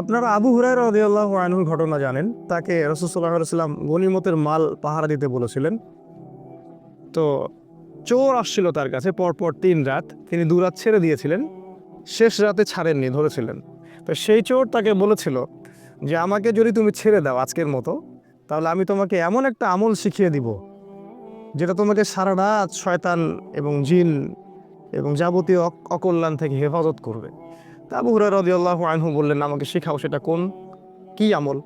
আপনারা আবু হুরাই রদিয়াল্লাহ আনহুর ঘটনা জানেন। তাকে রসুল্লাহ সাল্লাম গনিমতের মাল পাহারা দিতে বলেছিলেন। তো চোর আসছিল তার কাছে পরপর তিন রাত। তিনি দু রাত ছেড়ে দিয়েছিলেন, শেষ রাতে ছাড়েননি, ধরেছিলেন। তো সেই চোর তাকে বলেছিল যে, আমাকে যদি তুমি ছেড়ে দাও আজকের মতো, তাহলে আমি তোমাকে এমন একটা আমল শিখিয়ে দিব, যেটা তোমাকে সারা রাত শয়তান এবং জিন এবং যাবতীয় অকল্যাণ থেকে হেফাজত করবে। তা আবু হুরাই রদিয়াল্লাহ আনহু বললেন, আমাকে শেখাও সেটা কোন? কি আমল?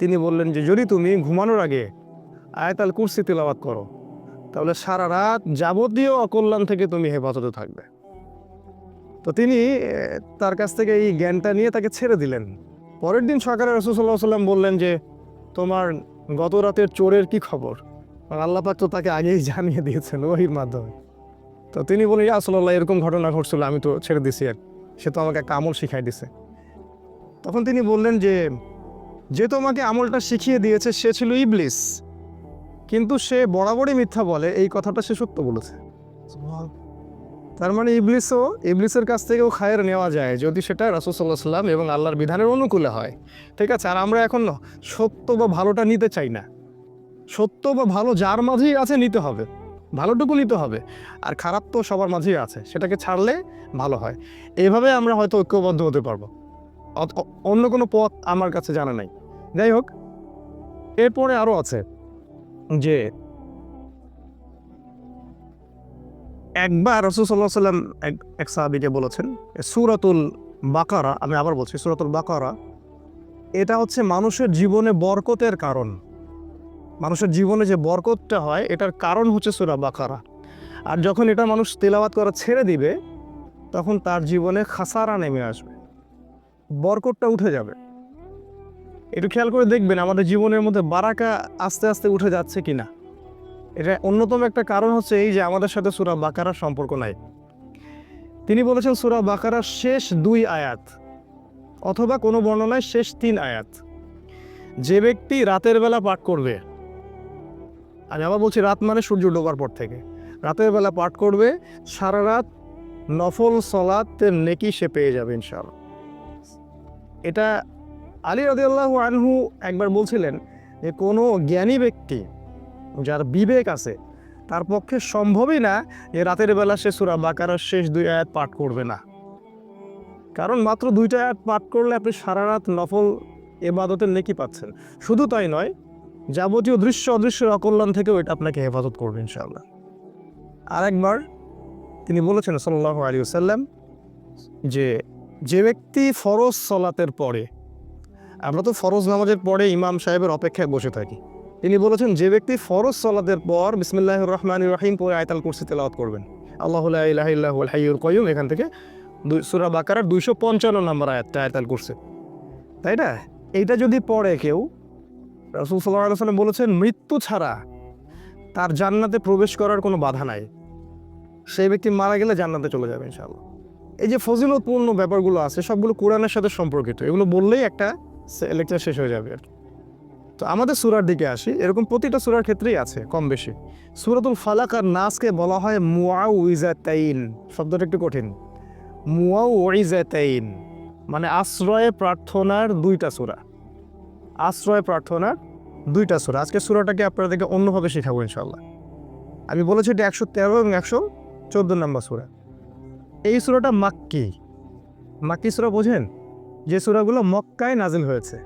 তিনি বললেন যে, যদি তুমি ঘুমানোর আগে আয়াতাল কুরসি তেলাওয়াত করো, তাহলে সারা রাত যাবতীয় অকল্যাণ থেকে তুমি হেফাজতে থাকবে। তো তিনি তার কাছ থেকে এই জ্ঞানটা নিয়ে তাকে ছেড়ে দিলেন। পরের দিন সকালে রসুল্লাহ সাল্লাম বললেন যে, তোমার গত রাতের চোরের কি খবর? আর আল্লাহ পাক তো তাকে আগেই জানিয়ে দিয়েছেন ওহির মাধ্যমে। তো তিনি বলেন আসল্লাহ এরকম ঘটনা ঘটছিল, আমি তো ছেড়ে দিছি আর সে তো আমাকে একটা আমল শিখাই দিছে। তখন তিনি বললেন যে যে তোমাকে আমলটা শিখিয়ে দিয়েছে সে ছিল ইবলিস। কিন্তু সে বরাবরই মিথ্যা বলে, এই কথাটা সে সত্য বলেছে। তার মানে ইবলিসও, ইবলিসের কাছ থেকেও খায়ের নেওয়া যায় যদি সেটা রাসুসাল্লাহ সাল্লাম এবং আল্লাহর বিধানের অনুকূলে হয়। ঠিক আছে, আর আমরা এখন সত্য বা ভালোটা নিতে চাই না। সত্য বা ভালো যার মাঝেই আছে নিতে হবে। ভালোটুকু নিতে হবে। আর খারাপ তো সবার মাঝেই আছে, সেটাকে ছাড়লে ভালো হয়। এভাবে আমরা হয়তো ঐক্যবদ্ধ হতে পারব। অন্য কোনো পথ আমার কাছে জানা নাই। যাই হোক, এরপরে আরও আছে যে একবার রসুল্লাহ সাল্লাম এক এক সাহাবিকে বলেছেন, সুরাতুল বাকারা, আমি আবার বলছি সুরাতুল বাকারা, এটা হচ্ছে মানুষের জীবনে বরকতের কারণ। মানুষের জীবনে যে বরকতটা হয়, এটার কারণ হচ্ছে সুরা বাকারা। আর যখন এটা মানুষ তেলাওয়াত করা ছেড়ে দিবে, তখন তার জীবনে খাসারা নেমে আসবে। বরকতটা উঠে যাবে। একটু খেয়াল করে দেখবেন, আমাদের জীবনের মধ্যে বারাকা আস্তে আস্তে উঠে যাচ্ছে কি না এটা অন্যতম একটা কারণ হচ্ছে এই যে আমাদের সাথে সুরা বাকারার সম্পর্ক নাই। তিনি বলেছেন, সুরা বাকারার শেষ দুই আয়াত অথবা কোনো বর্ণনায় শেষ তিন আয়াত। যে ব্যক্তি রাতের বেলা পাঠ করবে আমি আবার বলছি, রাত মানে সূর্য ডোবার পর থেকে। রাতের বেলা পাঠ করবে, সারা রাত নফল সলাতের নেকি সে পেয়ে যাবে, ইনশাআল্লাহ। এটা আলী রদিয়াল্লাহ আনহু একবার বলছিলেন যে, কোনো জ্ঞানী ব্যক্তি যার বিবেক আছে, তার পক্ষে সম্ভবই না যে, রাতের বেলা সে সুরা বাকারার শেষ দুই আয়াত পাঠ করবে না। কারণ মাত্র দুইটা আয়াত পাঠ করলে আপনি সারা রাত নফল এবাদতের নেকি পাচ্ছেন। শুধু তাই নয় যাবতীয় দৃশ্য অদৃশ্যের অকল্যাণ থেকেও এটা আপনাকে হেফাজত করবে, ইনশাআল্লাহ। আরেকবার তিনি বলেছেন সাল্লাহ আলী সাল্লাম যে যে ব্যক্তি ফরজ সলাতের পরে, আমরা তো ফরজ নামাজের পরে ইমাম সাহেবের অপেক্ষায় বসে থাকি, তিনি বলেছেন, যে ব্যক্তি ফরজ সলাতের পর বিসমিল্লাহ রহমান রহিম পরে আয়তাল কুরসি তেলাওয়াত করবেন, আল্লাহ হাইয়ুল কয়ুম এখান থেকে দুই, সুরা বাকারার দুইশো পঞ্চান্ন নম্বর আয়াতটা আয়তাল কুরসি। তাই না? এইটা যদি পড়ে কেউ রসুল সাল্লাম বলেছেন, মৃত্যু ছাড়া তার জান্নাতে প্রবেশ করার কোনো বাধা নাই। সেই ব্যক্তি মারা গেলে জান্নাতে চলে যাবে ইনশাআল্লাহ। এই যে ফজিলতপূর্ণ ব্যাপারগুলো আছে, সবগুলো কোরআনের সাথে সম্পর্কিত। এগুলো বললেই একটা লেকচার শেষ হয়ে যাবে আর কি। তো আমাদের সুরার দিকে আসি। এরকম প্রতিটা সুরার ক্ষেত্রেই আছে, কম বেশি। সুরাতুল ফালাক আর নাসকে বলা হয় মুয়া উইজাতাইন শব্দটা একটু কঠিন। মুয়া উইজাতাইন মানে আশ্রয়ে প্রার্থনার দুইটা সুরা। আশ্রয় প্রার্থনার দুইটা সুরা। আজকে সুরাটাকে আপনাদেরকে অন্যভাবে শেখাবো ইনশাল্লাহ আমি বলেছি এটা একশো তেরো এবং একশো চোদ্দ নম্বর সুরা। এই সুরাটা মাক্কি। মাক্কি সুরা বোঝেন? যে সুরাগুলো মক্কায় নাজিল হয়েছে।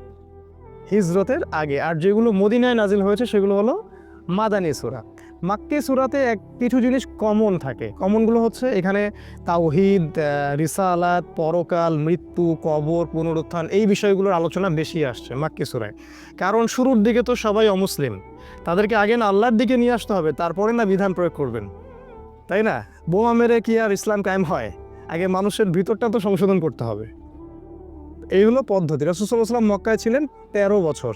হিজরতের আগে। আর যেগুলো মদিনায় নাজিল হয়েছে, সেগুলো হলো মাদানী সুরা। মাক্কি সুরাতে এক কিছু জিনিস কমন থাকে। কমনগুলো হচ্ছে এখানে তাওহিদ রিসালাত, পরকাল, মৃত্যু, কবর, পুনরুত্থান এই বিষয়গুলোর আলোচনা বেশি আসছে মাক্কি সুরায়। কারণ শুরুর দিকে তো সবাই অমুসলিম। তাদেরকে আগে না আল্লাহর দিকে নিয়ে আসতে হবে, তারপরে না বিধান প্রয়োগ করবেন। তাই না? বোমা মেরে কি আর ইসলাম কায়েম হয়? আগে মানুষের ভিতরটা তো সংশোধন করতে হবে। এই হলো পদ্ধতি। রসুসাল্লাম মক্কায় ছিলেন তেরো বছর।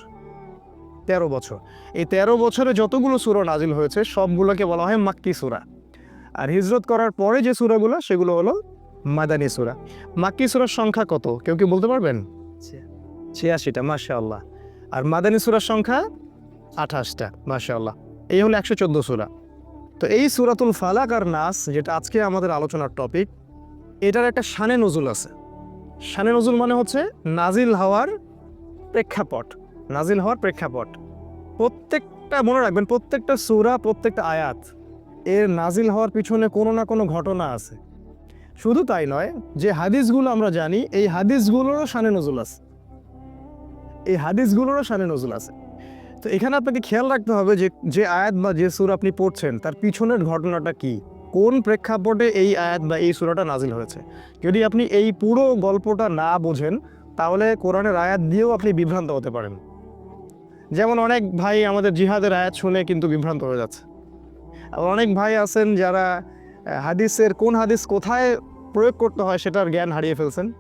তেরো বছর। এই তেরো বছরে যতগুলো সুরা নাজিল হয়েছে সবগুলোকে বলা হয় মাক্কি সুরা। আর হিজরত করার পরে যে সুরাগুলো সেগুলো হলো মাদানী সুরা। মাক্কি সুরার সংখ্যা কত? কেউ কি বলতে পারবেন? ছিয়াশিটা মাশা আল্লাহ আর মাদানী সুরার সংখ্যা আঠাশটা মাশা আল্লাহ এই হলো একশো চোদ্দ সুরা। তো এই সুরাতুল ফালাক আর নাস যেটা আজকে আমাদের আলোচনার টপিক এটার একটা শানে নজুল আছে। শানে নজুল মানে হচ্ছে নাজিল হওয়ার প্রেক্ষাপট। নাজিল হওয়ার প্রেক্ষাপট। প্রত্যেকটা মনে রাখবেন, প্রত্যেকটা সূরা, প্রত্যেকটা আয়াত, এর নাজিল হওয়ার পিছনে কোনো না কোনো ঘটনা আছে। শুধু তাই নয়, যে হাদিসগুলো আমরা জানি, এই হাদিসগুলোরও শানে নজুল আছে। এই হাদিসগুলোরও শানে নজুল আছে। তো এখানে আপনাকে খেয়াল রাখতে হবে যে যে আয়াত বা যে সুর আপনি পড়ছেন, তার পিছনের ঘটনাটা কি? কোন প্রেক্ষাপটে এই আয়াত বা এই সুরাটা নাজিল হয়েছে? যদি আপনি এই পুরো গল্পটা না বোঝেন, তাহলে কোরআনের আয়াত দিয়েও আপনি বিভ্রান্ত হতে পারেন। যেমন অনেক ভাই আমাদের জিহাদের আয়াত শুনে কিন্তু বিভ্রান্ত হয়ে যাচ্ছে। আবার অনেক ভাই আছেন যারা হাদিসের কোন হাদিস কোথায় প্রয়োগ করতে হয় সেটার জ্ঞান হারিয়ে ফেলছেন।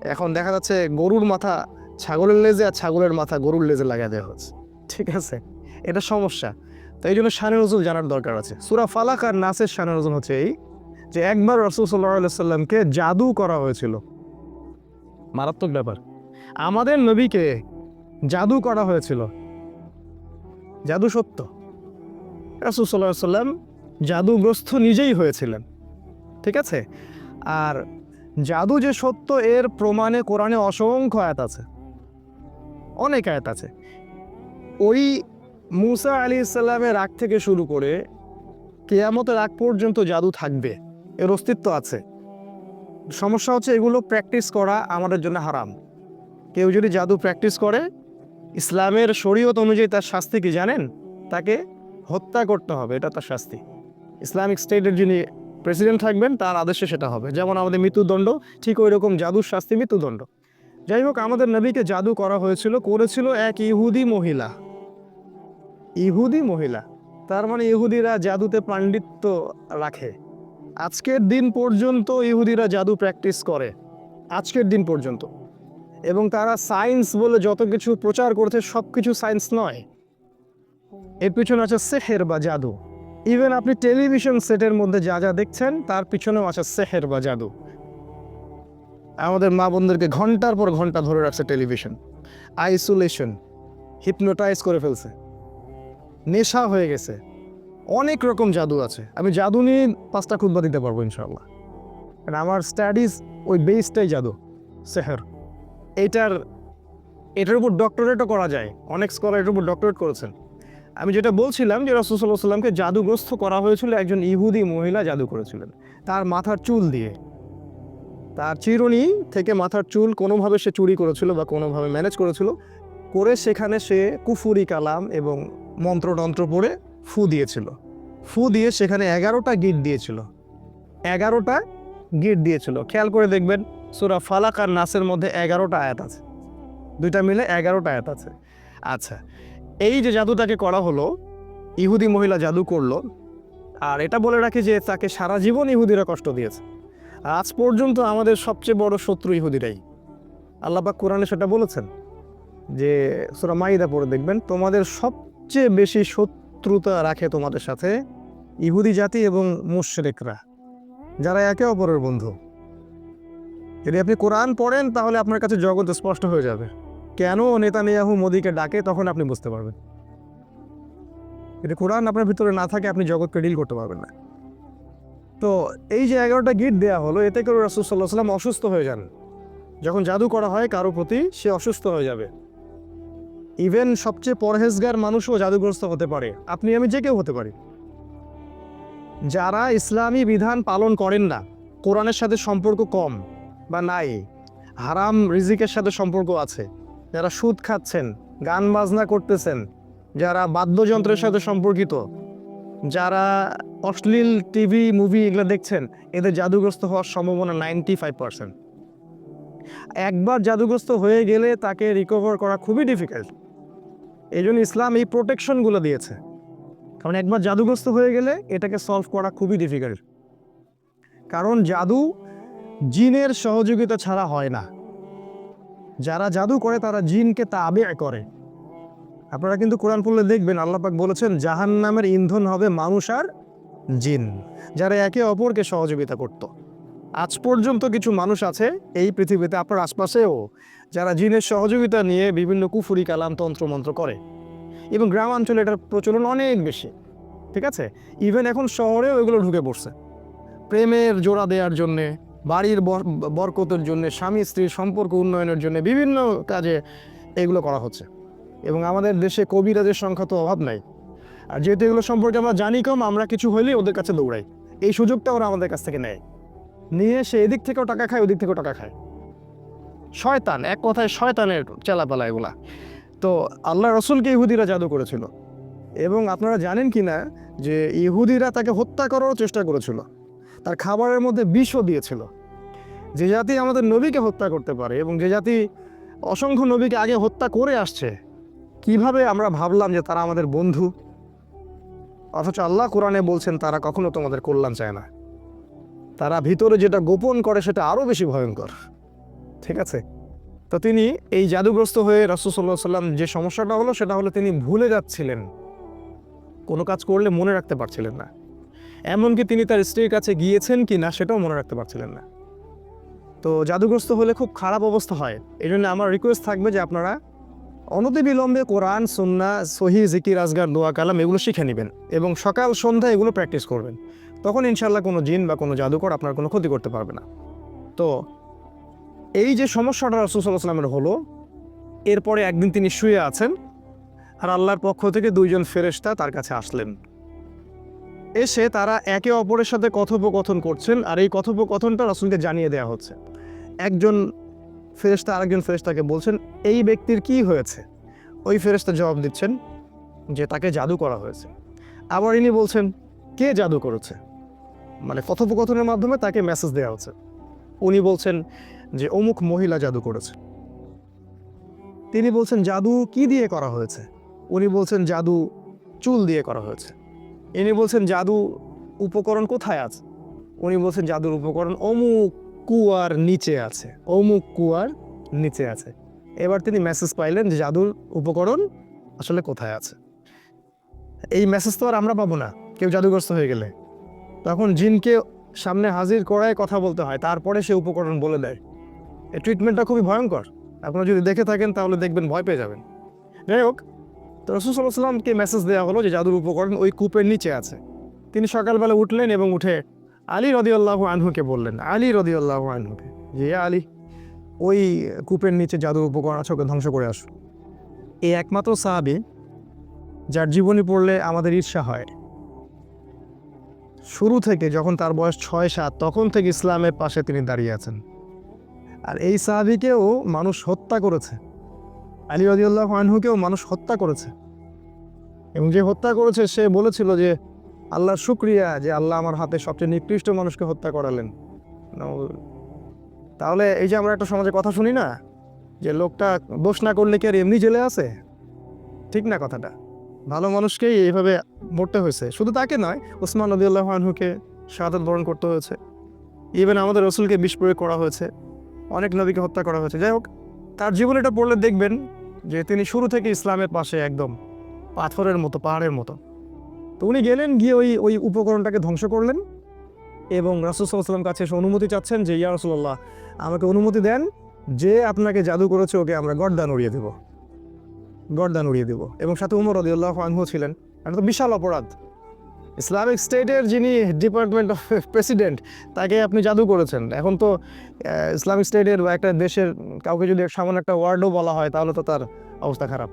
এখন দেখা যাচ্ছে গরুর মাথা ছাগলের লেজে আর ছাগলের মাথা গরুর লেজে লাগিয়ে দেওয়া হচ্ছে। ঠিক আছে? এটা সমস্যা। তো এই জন্য শানে নজুল জানার দরকার আছে। সুরা ফালাক আর নাসের শানে নজুল হচ্ছে এই যে একবার রসুল সাল্লাহ সাল্লামকে জাদু করা হয়েছিল। মারাত্মক ব্যাপার। আমাদের নবীকে জাদু করা হয়েছিল। জাদু সত্য। রসুল সাল্লাহ সাল্লাম জাদুগ্রস্ত নিজেই হয়েছিলেন, ঠিক আছে? আর জাদু যে সত্য, এর প্রমাণে কোরআনে অসংখ্য আয়াত আছে, অনেক আয়াত আছে। ওই মুসা আলী ইসলামের রাগ থেকে শুরু করে কেয়ামতের আগ পর্যন্ত জাদু থাকবে, এর অস্তিত্ব আছে। সমস্যা হচ্ছে এগুলো প্র্যাকটিস করা আমাদের জন্য হারাম। কেউ যদি জাদু প্র্যাকটিস করে ইসলামের শরীয়ত অনুযায়ী তার শাস্তি কি জানেন? তাকে হত্যা করতে হবে, এটা তার শাস্তি। ইসলামিক স্টেটের যিনি প্রেসিডেন্ট থাকবেন, তার আদেশে সেটা হবে। যেমন আমাদের মৃত্যুদণ্ড, ঠিক ওই রকম জাদুর শাস্তি মৃত্যুদণ্ড। যাই হোক, আমাদের নবীকে জাদু করা হয়েছিল, করেছিল এক ইহুদি মহিলা। ইহুদি মহিলা? তার মানে ইহুদিরা জাদুতে পাণ্ডিত্য রাখে। আজকের দিন পর্যন্ত ইহুদিরা জাদু প্র্যাকটিস করে। আজকের দিন পর্যন্ত। এবং তারা সায়েন্স বলে যত কিছু প্রচার করছে সব কিছু সায়েন্স নয়। এর পিছনে আছে সেহের বা জাদু। ইভেন আপনি টেলিভিশন সেটের মধ্যে যা যা দেখছেন, তার পিছনেও আছে সেহের বা জাদু। আমাদের মা বোনদেরকে ঘণ্টার পর ঘণ্টা ধরে রাখছে টেলিভিশন। আইসোলেশন হিপনোটাইজ করে ফেলছে। নেশা হয়ে গেছে। অনেক রকম জাদু আছে। আমি জাদু নিয়ে পাঁচটা খুদবা দিতে পারব ইনশাল্লাহ আমার স্টাডিজ ওই বেসটাই জাদু, সেহের। এটার এটার উপর ডক্টরেটও করা যায়। অনেক স্কলার এটার উপর ডক্টরেট করেছেন। আমি যেটা বলছিলাম যে রসুল্লাহ সাল্লামকে জাদুগ্রস্ত করা হয়েছিল একজন ইহুদি মহিলা জাদু করেছিলেন। তার মাথার চুল দিয়ে। তার চিরুনি থেকে মাথার চুল কোনোভাবে সে চুরি করেছিল বা কোনোভাবে ম্যানেজ করেছিল, করে সেখানে সে কুফুরি কালাম এবং মন্ত্রতন্ত্র পড়ে ফু দিয়েছিল। ফু দিয়ে সেখানে এগারোটা গিট দিয়েছিল। এগারোটা গিট দিয়েছিল। খেয়াল করে দেখবেন সুরা ফালাক আর নাসের মধ্যে এগারোটা আয়াত আছে। দুইটা মিলে এগারোটা আয়াত আছে। আচ্ছা এই যে জাদুটাকে করা হলো, ইহুদি মহিলা জাদু করল, আর এটা বলে রাখি যে তাকে সারা জীবন ইহুদিরা কষ্ট দিয়েছে। আজ পর্যন্ত আমাদের সবচেয়ে বড় শত্রু ইহুদিরাই। আল্লাপাক কোরআনে সেটা বলেছেন যে, সুরা মাইদা পড়ে দেখবেন, তোমাদের সবচেয়ে বেশি শত্রুতা রাখে তোমাদের সাথে ইহুদি জাতি এবং মুশরেকরা, যারা একে অপরের বন্ধু। যদি আপনি কোরআন পড়েন, তাহলে আপনার কাছে জগৎ স্পষ্ট হয়ে যাবে। কেন নেতানিয়াহু মোদিকে ডাকে, তখন আপনি বুঝতে পারবেন। যদি কোরআন আপনার ভিতরে না থাকে, আপনি জগৎকে ডিল করতে পারবেন না। তো এই যে এগারোটা গিট দেওয়া হলো, এতে করে রাসুল সাল্লাহ সাল্লাম অসুস্থ হয়ে যান। যখন জাদু করা হয় কারও প্রতি, সে অসুস্থ হয়ে যাবে। ইভেন সবচেয়ে পরহেজগার মানুষও জাদুগ্রস্ত হতে পারে। আপনি আমি যে কেউ হতে পারি। যারা ইসলামী বিধান পালন করেন না, কোরআনের সাথে সম্পর্ক কম বা নাই। হারাম রিজিকের সাথে সম্পর্ক আছে। যারা সুদ খাচ্ছেন, গান বাজনা করতেছেন, যারা বাদ্যযন্ত্রের সাথে সম্পর্কিত, যারা অশ্লীল টিভি, মুভি এগুলো দেখছেন, এদের জাদুগ্রস্ত হওয়ার সম্ভাবনা নাইনটি ফাইভ পার্সেন্ট একবার জাদুগ্রস্ত হয়ে গেলে তাকে রিকভার করা খুবই ডিফিকাল্ট এই জন্য ইসলাম এই প্রোটেকশনগুলো দিয়েছে। কারণ একবার জাদুগ্রস্ত হয়ে গেলে এটাকে সলভ করা খুবই ডিফিকাল্ট কারণ জাদু জিনের সহযোগিতা ছাড়া হয় না। যারা জাদু করে, তারা জিনকে তা তাবে করে। আপনারা কিন্তু কোরআন পড়লে দেখবেন আল্লাপাক বলেছেন জাহান নামের ইন্ধন হবে মানুষ আর জিন, যারা একে অপরকে সহযোগিতা করত। আজ পর্যন্ত কিছু মানুষ আছে এই পৃথিবীতে, আপনার আশপাশেও, যারা জিনের সহযোগিতা নিয়ে বিভিন্ন কুফুরি, কালাম, তন্ত্রমন্ত্র করে। এবং গ্রামাঞ্চলে এটার প্রচলন অনেক বেশি, ঠিক আছে? ইভেন এখন শহরেও এগুলো ঢুকে পড়ছে। প্রেমের জোড়া দেওয়ার জন্যে বাড়ির বরকতের জন্য, স্বামী স্ত্রীর সম্পর্ক উন্নয়নের জন্য বিভিন্ন কাজে এগুলো করা হচ্ছে। এবং আমাদের দেশে কবিরাজের সংখ্যা তো অভাব নাই। আর যেহেতু এগুলো সম্পর্কে আমরা জানি কম, আমরা কিছু হলেই ওদের কাছে দৌড়াই। এই সুযোগটা ওরা আমাদের কাছ থেকে নেয়। নিয়ে সে এদিক থেকেও টাকা খায়, ওদিক থেকেও টাকা খায়। শয়তান, এক কথায় শয়তানের চেলাপালা এগুলা। তো আল্লাহ রসুলকে ইহুদিরা জাদু করেছিল। এবং আপনারা জানেন কি না যে ইহুদিরা তাকে হত্যা করারও চেষ্টা করেছিল। তার খাবারের মধ্যে বিষও দিয়েছিল। যে জাতি আমাদের নবীকে হত্যা করতে পারে এবং যে জাতি অসংখ্য নবীকে আগে হত্যা করে আসছে, কীভাবে আমরা ভাবলাম যে তারা আমাদের বন্ধু? অথচ আল্লাহ কোরআনে বলছেন, তারা কখনো তোমাদের কল্যাণ চায় না। তারা ভিতরে যেটা গোপন করে সেটা আরও বেশি ভয়ঙ্কর। ঠিক আছে? তো তিনি এই জাদুগ্রস্ত হয়ে রাসুসাল্লাহ সাল্লাম যে সমস্যাটা হলো, সেটা হলো তিনি ভুলে যাচ্ছিলেন। কোনো কাজ করলে মনে রাখতে পারছিলেন না। এমনকি তিনি তার স্ত্রীর কাছে গিয়েছেন কি না সেটাও মনে রাখতে পারছিলেন না। তো জাদুগ্রস্ত হলে খুব খারাপ অবস্থা হয়। এই জন্য আমার রিকোয়েস্ট থাকবে যে আপনারা অনতিবিলম্বে কোরআন, সুন্না, সহি, জিকির, আজগার, দোয়া, কালাম এগুলো শিখে নেবেন এবং সকাল, সন্ধ্যা এগুলো প্র্যাকটিস করবেন। তখন ইনশাল্লাহ কোনো জিন বা কোনো জাদুকর আপনার কোনো ক্ষতি করতে পারবে না। তো এই যে সমস্যাটা সাল্লামের হলো, এরপরে একদিন তিনি শুয়ে আছেন আর আল্লাহর পক্ষ থেকে দুইজন ফেরেশতা তার কাছে আসলেন। এসে তারা একে অপরের সাথে কথোপকথন করছেন আর এই কথোপকথনটা রাসুলকে জানিয়ে দেওয়া হচ্ছে। একজন ফেরেশতা আরেকজন ফেরেশতাকে বলছেন, এই ব্যক্তির কি হয়েছে? ওই ফেরেশতা জবাব দিচ্ছেন যে তাকে জাদু করা হয়েছে। আবার ইনি বলছেন, কে জাদু করেছে? মানে কথোপকথনের মাধ্যমে তাকে মেসেজ দেওয়া হচ্ছে। উনি বলছেন যে, অমুক মহিলা জাদু করেছে। তিনি বলছেন, জাদু কি দিয়ে করা হয়েছে? উনি বলছেন, জাদু চুল দিয়ে করা হয়েছে। ইনি বলছেন, জাদু উপকরণ কোথায় আছে? উনি বলছেন, জাদুর উপকরণ অমুক কুয়ার নিচে আছে। অমুক কুয়ার নিচে আছে। এবার তিনি মেসেজ পাইলেন যে, জাদুর উপকরণ আসলে কোথায় আছে? এই মেসেজ তো আর আমরা পাবো না, কেউ জাদুগ্রস্ত হয়ে গেলে। তখন জিনকে সামনে হাজির করায় কথা বলতে হয়, তারপরে সে উপকরণ বলে দেয়। এই ট্রিটমেন্টটা খুবই ভয়ঙ্কর। আপনারা যদি দেখে থাকেন, তাহলে দেখবেন ভয় পেয়ে যাবেন। যাই হোক তো রসুল সাল্লাহ সাল্লামকে মেসেজ দেওয়া হলো যে জাদুর উপকরণ ওই কূপের নিচে আছে। তিনি সকালবেলা উঠলেন এবং উঠে আলী রদিউল্লাহ আনহুকে বললেন, আলী রদিউল্লাহ আনহুকে, যে আলী, ওই কূপের নিচে জাদুর উপকরণ আছে, ওকে ধ্বংস করে আসো। এই একমাত্র সাহাবি, যার জীবনী পড়লে আমাদের ঈর্ষা হয়। শুরু থেকে যখন তার বয়স ছয় সাত তখন থেকে ইসলামের পাশে তিনি দাঁড়িয়ে আছেন। আর এই সাহাবিকেও মানুষ হত্যা করেছে। আলী রদিউল্লাহ আনহুকেও মানুষ হত্যা করেছে। এবং যে হত্যা করেছে, সে বলেছিল যে আল্লাহ শুক্রিয়া যে আল্লাহ আমার হাতে সবচেয়ে নিকৃষ্ট মানুষকে হত্যা করালেন। তাহলে এই যে আমরা একটা সমাজে কথা শুনি না, যে লোকটা দোষ না করলে কি আর এমনি জেলে আছে? ঠিক না কথাটা। ভালো মানুষকেই এইভাবে মরতে হয়েছে। শুধু তাকে নয় ওসমান নদীল্লাহ আনহুকে শাহাদত বরণ করতে হয়েছে। ইভেন আমাদের রসুলকে বিষ প্রয়োগ করা হয়েছে। অনেক নবীকে হত্যা করা হয়েছে। যাই হোক, তার জীবন এটা পড়লে দেখবেন যে তিনি শুরু থেকে ইসলামের পাশে একদম পাথরের মতো, পাহাড়ের মতো। তো উনি গেলেন, গিয়ে ওই ওই উপকরণটাকে ধ্বংস করলেন এবং রাসুসাল্লাম কাছে এসে অনুমতি চাচ্ছেন যে, ইয়া রসুল্লাহ আমাকে অনুমতি দেন যে আপনাকে জাদু করেছে, ওকে আমরা গড্ডান উড়িয়ে দেব। গড্ডান উড়িয়ে দেব। এবং সাথে উমর রদিউল্লাহ আনহু ছিলেন। এটা তো বিশাল অপরাধ। ইসলামিক স্টেটের যিনি ডিপার্টমেন্ট অফ প্রেসিডেন্ট, তাকে আপনি জাদু করেছেন। এখন তো ইসলামিক স্টেটের বা একটা দেশের কাউকে যদি সামান্য একটা ওয়ার্ডও বলা হয়, তাহলে তো তার অবস্থা খারাপ।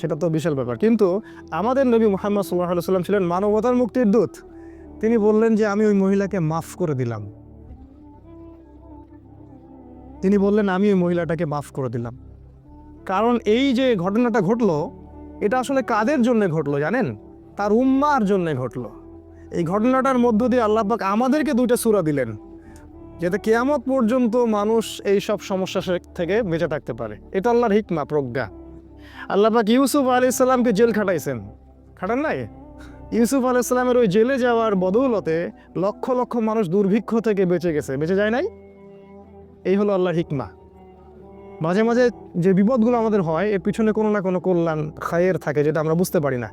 সেটা তো বিশাল ব্যাপার। কিন্তু আমাদের নবী মোহাম্মদ সাল্লাহ সাল্লাম ছিলেন মানবতার মুক্তির দূত। তিনি বললেন যে, আমি ওই মহিলাকে মাফ করে দিলাম। তিনি বললেন, আমি ওই মহিলাটাকে মাফ করে দিলাম। কারণ এই যে ঘটনাটা ঘটলো, এটা আসলে কাদের জন্য ঘটলো জানেন? তার উম্মার জন্য ঘটলো। এই ঘটনাটার মধ্য দিয়ে আল্লাহ পাক আমাদেরকে দুইটা সুরা দিলেন, যাতে কেয়ামত পর্যন্ত মানুষ এই সব সমস্যা থেকে বেঁচে থাকতে পারে। এটা আল্লাহর হিকমা, প্রজ্ঞা। আল্লাহ পাক ইউসুফ আলি ইসলামকে জেল খাটাইছেন। খাটান নাই? ইউসুফ আলি ইসলামের ওই জেলে যাওয়ার বদৌলতে লক্ষ লক্ষ মানুষ দুর্ভিক্ষ থেকে বেঁচে গেছে। বেঁচে যায় নাই? এই হলো আল্লাহর হিকমা। মাঝে মাঝে যে বিপদগুলো আমাদের হয়, এর পিছনে কোনো না কোনো কল্যাণ খায়ের থাকে যেটা আমরা বুঝতে পারি না।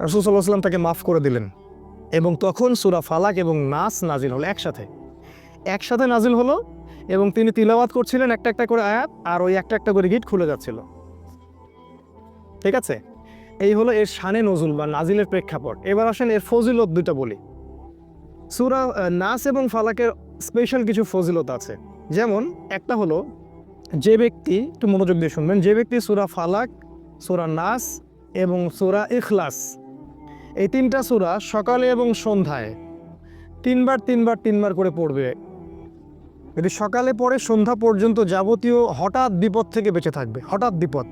রসুল্লাহ সাল্লাম তাকে মাফ করে দিলেন এবং তখন সুরা ফালাক এবং নাস নাজিল হলো একসাথে। একসাথে নাজিল হলো এবং তিনি তিলাওয়াত করছিলেন একটা একটা করে আয়াত আর ওই একটা একটা করে গিট খুলে যাচ্ছিল। ঠিক আছে? এই হলো এর শানে নজুল বা নাজিলের প্রেক্ষাপট। এবার আসেন এর ফজিলত দুটা বলি। সুরা নাস এবং ফালাকের স্পেশাল কিছু ফজিলত আছে। যেমন, একটা হলো যে ব্যক্তি, একটু মনোযোগ দিয়ে শুনবেন, যে ব্যক্তি সুরা ফালাক, সুরা নাস এবং সুরা ইখলাস, এই তিনটা সুরা সকালে এবং সন্ধ্যায় তিনবার তিনবার তিনবার করে পড়বে। যদি সকালে পড়ে, সন্ধ্যা পর্যন্ত যাবতীয় হঠাৎ বিপদ থেকে বেঁচে থাকবে, হঠাৎ বিপদ।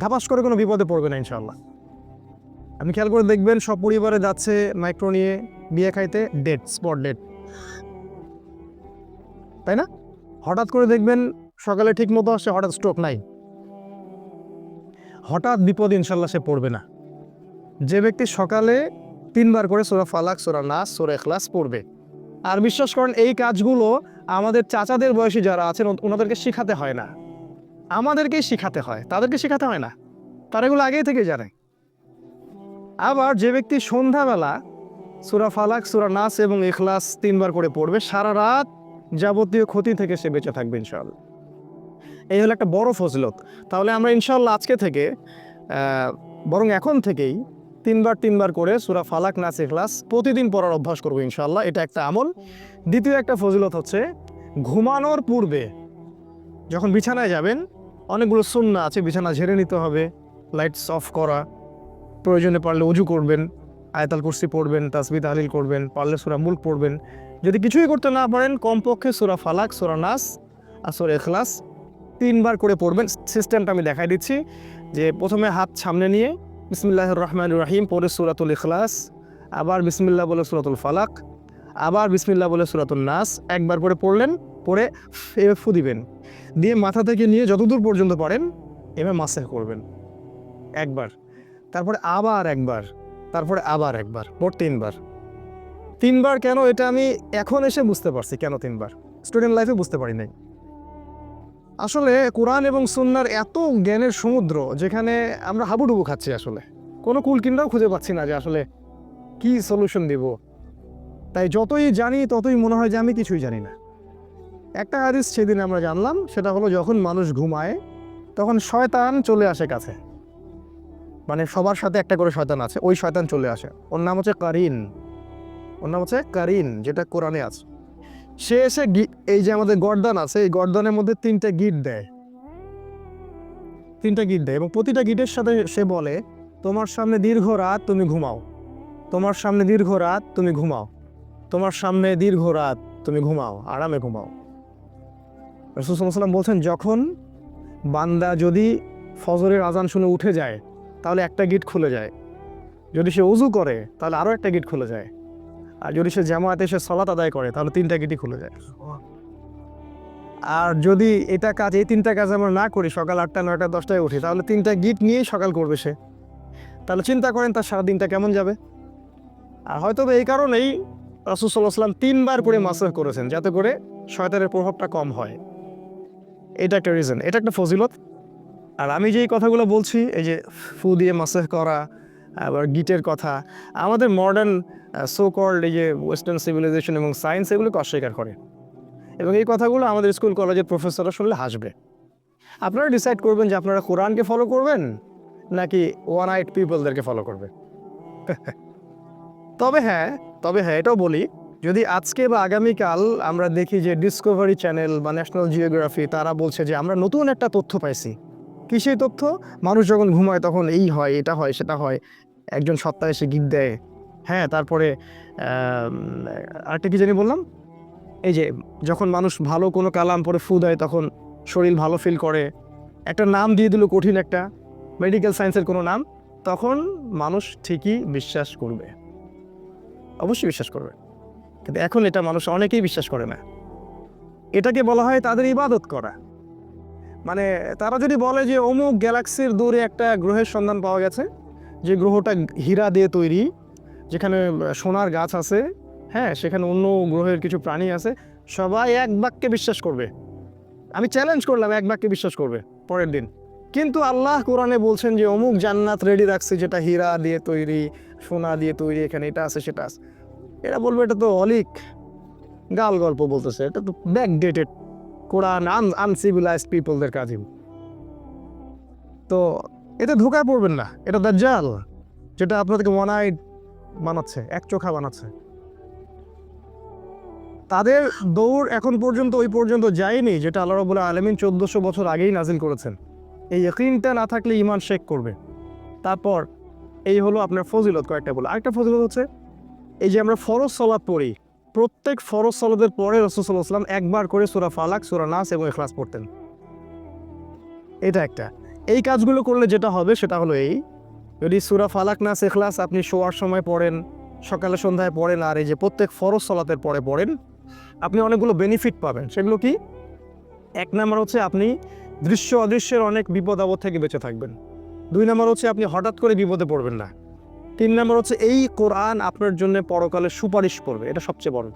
ধাপাস করে কোনো বিপদে পড়বে না ইনশাল্লাহ আপনি খেয়াল করে দেখবেন, সব পরিবারে যাচ্ছে মাইক্রো নিয়ে বিয়ে খাইতে ডেট স্পট ডেট তাই না? হঠাৎ করে দেখবেন সকালে ঠিক মতো আসে হঠাৎ স্ট্রোক নাই। হঠাৎ বিপদ ইনশাল্লাহ সে পড়বে না। যে ব্যক্তি সকালে তিনবার করে সোরা ফালাক, সোরা নাস, সোরা এখলাস পড়বে। আর বিশ্বাস করেন, এই কাজগুলো আমাদের চাচাদের বয়সী যারা আছেন, ওনাদেরকে শেখাতে হয় না। আমাদেরকেই শেখাতে হয়। তাদেরকে শেখাতে হয় না। তারা এগুলো আগেই থেকে জানে। আবার যে ব্যক্তি সন্ধ্যাবেলা সুরা ফালাক, সুরা নাস এবং ইখলাস তিনবার করে পড়বে, সারা রাত যাবতীয় ক্ষতি থেকে সে বেঁচে থাকবে ইনশাল্লাহ। এই হলো একটা বড় ফজলত। তাহলে আমরা ইনশাল্লাহ আজকে থেকে বরং এখন থেকেই তিনবার তিনবার করে সুরা ফালাক নাস ইখলাস প্রতিদিন পড়ার অভ্যাস করব ইনশাল্লাহ এটা একটা আমল। দ্বিতীয় একটা ফজিলত হচ্ছে ঘুমানোর পূর্বে যখন বিছানায় যাবেন, অনেকগুলো সুন্না আছে, বিছানা ঝেড়ে নিতে হবে লাইটস অফ করা, প্রয়োজনে পারলে অজু করবেন, আয়তাল কুরসি পড়বেন তাসবি তাহলিল করবেন, পারলে সুরা মুল্ক পড়বেন। যদি কিছুই করতে না পারেন, কমপক্ষে সুরা ফালাক, সুরা নাস আর সুরা এখলাস তিনবার করে পড়বেন। সিস্টেমটা আমি দেখাই দিচ্ছি। যে প্রথমে হাত সামনে নিয়ে বিসমিল্লাহ রহমান রাহিম পরে সুরাতুল ইখলাস, আবার বিসমিল্লা বলে সুরাতুল ফালাক, আবার বিসমিল্লাহ বলে সুরাতুল নাস, একবার করে পড়লেন পরে এভাবে ফু দিবেন। দিয়ে মাথা থেকে নিয়ে যতদূর পর্যন্ত পারেন, এভাবে মাসে করবেন। একবার। তারপরে আবার একবার। তারপরে আবার একবার। মোট তিনবার। তিনবার কেন? এটা আমি এখন এসে বুঝতে পারছি কেন তিনবার। স্টুডেন্ট লাইফে বুঝতে পারি নাই। আসলে কোরআন এবং সুন্নার এত জ্ঞানের সমুদ্র যেখানে আমরা হাবুডুবু খাচ্ছি আসলে। কোনো কুল কিনরাও খুঁজে পাচ্ছি না যে আসলে কি সলিউশন দিব। তাই যতই জানি, ততই মনে হয় যে আমি কিছুই জানি না। একটা হাদিস সেদিন আমরা জানলাম, সেটা হলো যখন মানুষ ঘুমায়, তখন শয়তান চলে আসে কাছে। মানে সবার সাথে একটা করে শয়তান আছে, ওই শয়তান চলে আসে। ওর নাম হচ্ছে কারিন। ওর নাম হচ্ছে কারিন, যেটা কোরআনে আছে। সে এসে এই যে আমাদের গর্দান আছে, এই গর্দানের মধ্যে তিনটা গিট দেয়। তিনটা গিট দেয় এবং প্রতিটা গিটের সাথে সে বলে, তোমার সামনে দীর্ঘ রাত তুমি ঘুমাও। তোমার সামনে দীর্ঘ রাত তুমি ঘুমাও। তোমার সামনে দীর্ঘ রাত তুমি ঘুমাও, আরামে ঘুমাও। রসুলাম বলছেন, যখন বান্দা যদি ফজরের আজান শুনে উঠে যায়, তাহলে একটা গিট খুলে যায়। যদি সে উজু করে, তাহলে আরও একটা গিট খুলে যায়। আর যদি সে জামাতে এসে সলাত আদায় করে, তাহলে তিনটা গিটই খুলে যায়। আর যদি এটা কাজ, এই তিনটা কাজ আমরা না করি, সকাল আটটা, নয়টা, দশটায় উঠি, তাহলে তিনটা গিট নিয়েই সকাল করবে সে। তাহলে চিন্তা করেন তার সারা দিনটা কেমন যাবে। আর হয়তো এই কারণেই রাসুসাল্লাহ সাল্লাম তিনবার করে মাসাহ করেছেন, যাতে করে শয়তানের প্রভাবটা কম হয়। এটা একটা রিজন এটা একটা ফজিলত। আর আমি যেই কথাগুলো বলছি, এই যে ফু দিয়ে মাসাহ করা আবার গিটের কথা। আমাদের মডার্ন সো কল্ড এই যে ওয়েস্টার্ন সিভিলাইজেশন এবং সায়েন্স এগুলোকে অস্বীকার করে। এবং এই কথাগুলো আমাদের স্কুল কলেজের প্রফেসররা শুনলে হাসবে। আপনারা ডিসাইড করবেন যে আপনারা কোরআনকে ফলো করবেন, নাকি ওয়ান আইট পিপলদেরকে ফলো করবেন? তবে হ্যাঁ তবে হ্যাঁ এটাও বলি, যদি আজকে বা আগামীকাল আমরা দেখি যে ডিসকভারি চ্যানেল বা ন্যাশনাল জিওগ্রাফি তারা বলছে যে আমরা নতুন একটা তথ্য পাইছি। কি সেই তথ্য? মানুষ যখন ঘুমায় তখন এই হয়, এটা হয়, সেটা হয়। একজন সত্তা এসে গিট দেয়। হ্যাঁ তারপরে আরেকটা কি জানি বললাম? এই যে, যখন মানুষ ভালো কোনো কালাম পরে ফু দেয়, তখন শরীর ভালো ফিল করে। একটা নাম দিয়ে দিল কঠিন একটা মেডিকেল সায়েন্সের কোনো নাম, তখন মানুষ ঠিকই বিশ্বাস করবে। অবশ্যই বিশ্বাস করবে। কিন্তু এখন এটা মানুষ অনেকেই বিশ্বাস করে না। এটাকে বলা হয় তাদের ইবাদত করা। মানে তারা যদি বলে যে অমুক গ্যালাক্সির দূরে একটা গ্রহের সন্ধান পাওয়া গেছে যে গ্রহটা হীরা দিয়ে তৈরি, যেখানে সোনার গাছ আছে হ্যাঁ সেখানে অন্য গ্রহের কিছু প্রাণী আছে, সবাই এক বাক্যে বিশ্বাস করবে। আমি চ্যালেঞ্জ করলাম, এক বাক্যে বিশ্বাস করবে পরের দিন। কিন্তু আল্লাহ কোরআনে বলছেন যে, অমুক জান্নাত রেডি রাখছে, যেটা হীরা দিয়ে তৈরি, সোনা দিয়ে তৈরি, এখানে এটা আছে, সেটা আছে। এরা বলবে, এটা তো অলিক গাল গল্প বলতেছে, এটা তো ব্যাকডেটেড কোরআন আন আনসিভিলাইজড পিপলদের কাজই তো এতে ধোকায় পড়বেন না। এটা দাজ্জাল, যেটা আপনাদেরকে ওয়ান আইড বানাচ্ছে, এক চোখা বানাচ্ছে। তাদের দৌড় এখন পর্যন্ত, ওই পর্যন্ত যায়নি, যেটা আল্লাহ রবুল্লাহ আলমিন চোদ্দোশো বছর আগেই নাজিল করেছেন। এই ইকিনটা না থাকলে ইমান শেক করবে। তারপর, এই হলো আপনার ফজিলত কয়েকটা বলে। আরেকটা ফজিলত হচ্ছে, এই যে আমরা ফরজ সলাদ পড়ি, প্রত্যেক ফরজ সলাদের পরে রসুলাম একবার করে সুরা ফালাক, সুরা নাস এবং এখলাস পড়তেন। এটা একটা। এই কাজগুলো করলে যেটা হবে সেটা হলো এই। যদি সুরা ফালাক না সেখলাস আপনি শোয়ার সময় পড়েন, সকালে সন্ধ্যায় পড়েন, আর এই যে প্রত্যেক ফরজ সলাতের পরে পড়েন, আপনি অনেকগুলো বেনিফিট পাবেন। সেগুলো কি? এক নাম্বার হচ্ছে আপনি দৃশ্য অদৃশ্যের অনেক বিপদ আপদ থেকে বেঁচে থাকবেন। দুই নাম্বার হচ্ছে আপনি হঠাৎ করে বিপদে পড়বেন না। তিন নাম্বার হচ্ছে এই কোরআন আপনার জন্য পরকালে সুপারিশ করবে। এটা সবচেয়ে বড়।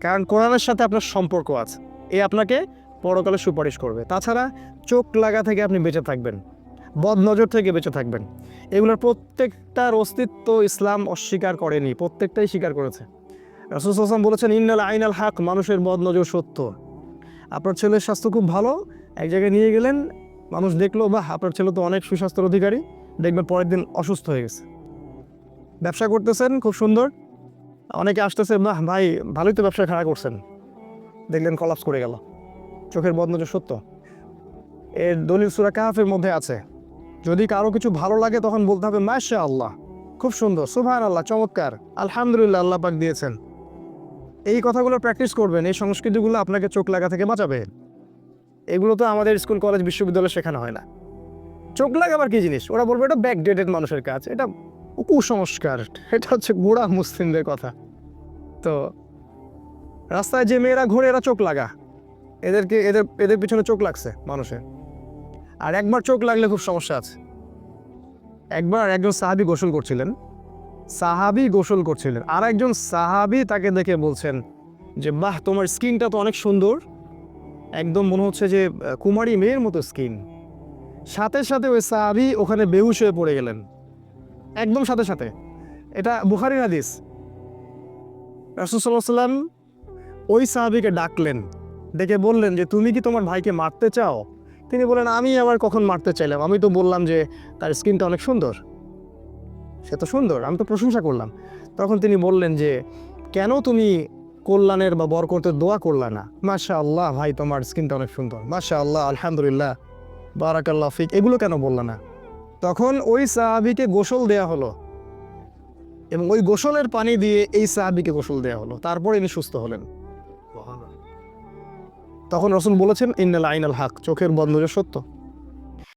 কারণ কোরআনের সাথে আপনার সম্পর্ক আছে। এ আপনাকে পরকালে সুপারিশ করবে। তাছাড়া চোখ লাগা থেকে আপনি বেঁচে থাকবেন বদ নজর থেকে বেঁচে থাকবেন। এগুলোর প্রত্যেকটার অস্তিত্ব ইসলাম অস্বীকার করেনি, প্রত্যেকটাই স্বীকার করেছে। রসুল হাসান বলেছেন, ইন্নাল আইনাল হাক, মানুষের বদ নজর সত্য। আপনার ছেলের স্বাস্থ্য খুব ভালো, এক জায়গায় নিয়ে গেলেন, মানুষ দেখল, বাহ, আপনার ছেলে তো অনেক সুস্বাস্থ্যের অধিকারী, দেখবেন পরের দিন অসুস্থ হয়ে গেছে। ব্যবসা করতেছেন, খুব সুন্দর। অনেকে আসতেছে, বাহ, ভাই, ভালোই তো ব্যবসা খারাপ করছেন। দেখলেন কলাপস করে গেল। চোখের বদ নজর সত্য। এর দলিল সুরা কাহাফের মধ্যে আছে। যদি কারও কিছু ভালো লাগে, তখন বলতে হবে মাশা আল্লাহ খুব সুন্দর সুভান আল্লাহ চমৎকার, আলহামদুলিল্লাহ আল্লাহ পাক দিয়েছেন। এই কথাগুলো প্র্যাকটিস করবেন, এই সংস্কৃতিগুলো আপনাকে চোখ লাগা থেকে বাঁচাবে। এগুলো তো আমাদের স্কুল, কলেজ, বিশ্ববিদ্যালয়ে শেখানো হয় না। চোখ লাগাবার কি জিনিস? ওরা বলবে, এটা ব্যাক ব্যাকডেটেড মানুষের কাজ, এটা কুসংস্কার, এটা হচ্ছে গোড়া মুসলিমদের কথা। তো, রাস্তায় যে মেয়েরা ঘোরে, এরা চোখ লাগা। এদেরকে, এদের এদের পিছনে চোখ লাগছে মানুষের। আর একবার চোখ লাগলে খুব সমস্যা আছে। একবার একজন সাহাবি গোসল করছিলেন। সাহাবি গোসল করছিলেন। আর একজন সাহাবি তাকে দেখে বলছেন যে, বাহ, তোমার স্কিনটা তো অনেক সুন্দর। একদম মনে হচ্ছে যে, কুমারী মেয়ের মতো স্কিন। সাথে সাথে ওই সাহাবি ওখানে বেহুশ হয়ে পড়ে গেলেন। একদম সাথে সাথে। এটা বুখারি হাদিস। রাসুসাল্লাহ সাল্লাম ওই সাহাবিকে ডাকলেন। ডেকে বললেন যে, তুমি কি তোমার ভাইকে মারতে চাও? তিনি বলেন আমি আবার কখন মারতে চাইলাম? আমি তো বললাম যে, তার স্কিনটা অনেক সুন্দর। সে তো সুন্দর, আমি তো প্রশংসা করলাম। তখন তিনি বললেন যে, কেন তুমি কল্যাণের বা বরকতের দোয়া করলা না? মাশা আল্লাহ ভাই, তোমার স্কিনটা অনেক সুন্দর। মাশা আল্লাহ আলহামদুলিল্লাহ। বারাকাল্লাহ ফিক। এগুলো কেন বললা না? তখন ওই সাহাবিকে গোসল দেয়া হলো এবং ওই গোসলের পানি দিয়ে এই সাহাবিকে গোসল দেয়া হলো। তারপরে ইনি সুস্থ হলেন। তখন রসুল বলেছেন ইন্নাল আইনাল হাক চোখের বন্ধ সত্য।